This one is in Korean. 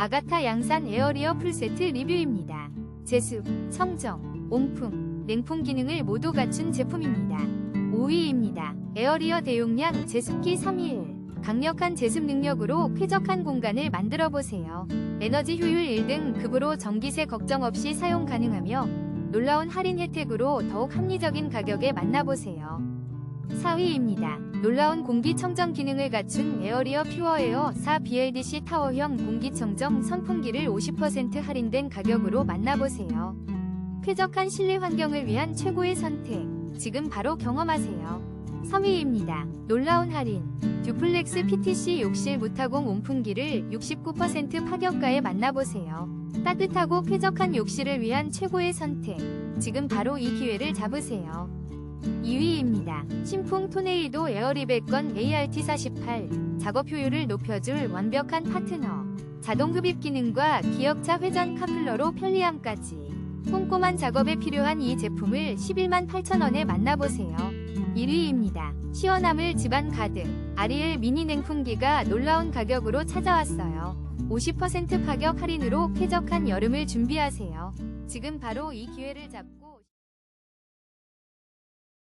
아가타 양산 에어리어 풀세트 리뷰입니다. 제습, 청정, 온풍, 냉풍 기능을 모두 갖춘 제품입니다. 5위입니다. 에어리어 대용량 제습기 321. 강력한 제습 능력으로 쾌적한 공간을 만들어 보세요. 에너지 효율 1등 급으로 전기세 걱정 없이 사용 가능하며 놀라운 할인 혜택으로 더욱 합리적인 가격에 만나보세요. 4위입니다. 놀라운 공기청정 기능을 갖춘 에어리어 퓨어에어 4 BLDC 타워형 공기청정 선풍기를 50% 할인된 가격으로 만나보세요. 쾌적한 실내 환경을 위한 최고의 선택. 지금 바로 경험하세요. 3위입니다. 놀라운 할인. 듀플렉스 PTC 욕실 무타공 온풍기를 69% 파격가에 만나보세요. 따뜻하고 쾌적한 욕실을 위한 최고의 선택. 지금 바로 이 기회를 잡으세요. 2위입니다. 신풍 토네이도 에어리백건 ART48 작업 효율을 높여줄 완벽한 파트너 자동 흡입 기능과 기역차 회전 카플러로 편리함까지 꼼꼼한 작업에 필요한 이 제품을 11만 8천원에 만나보세요. 1위입니다. 시원함을 집안 가득 아리엘 미니 냉풍기가 놀라운 가격으로 찾아왔어요. 50% 파격 할인으로 쾌적한 여름을 준비하세요. 지금 바로 이 기회를 잡고